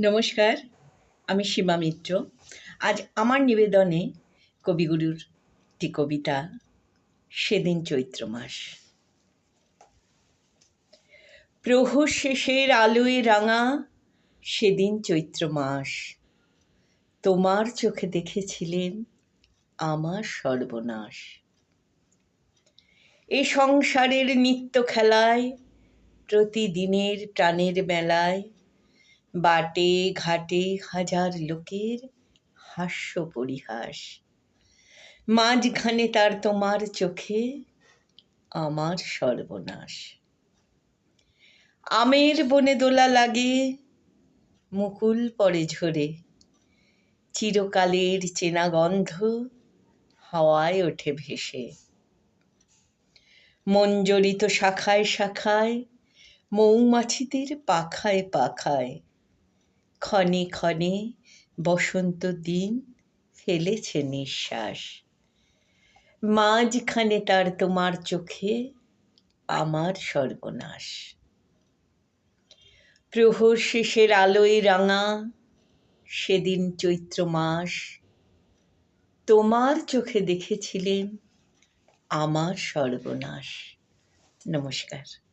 নমস্কার, আমি সীমা মিত্র। আজ আমার নিবেদনে কবিগুরুর একটি কবিতা, সেদিন চৈত্র মাস। প্রহর শেষের আলোয় রাঙা সেদিন চৈত্র মাস। তোমার চোখে দেখেছিলেন আমার সর্বনাশ। এ সংসারের নিত্য খেলায়, প্রতিদিনের টানের মেলায় বাটে ঘাটে হাজার লোকের হাস্য পরিহাস। মাঝখানে তার তোমার চোখে আমার সর্বনাশ। আমের বনে দোলা লাগে, মুকুল পরে ঝরে। চিরকালের চেনা গন্ধ হাওয়ায় ওঠে ভেসে। মঞ্জরিত শাখায় শাখায়, মৌমাছিদের পাখায় পাখায় ক্ষণে ক্ষণে বসন্ত দিন ফেলেছে নিঃশ্বাস। মাঝখানে তার তোমার চোখে আমার সর্বনাশ প্রহর শেষের আলোয় রাঙা সেদিন চৈত্র মাস। তোমার চোখে দেখেছিলেন আমার সর্বনাশ নমস্কার।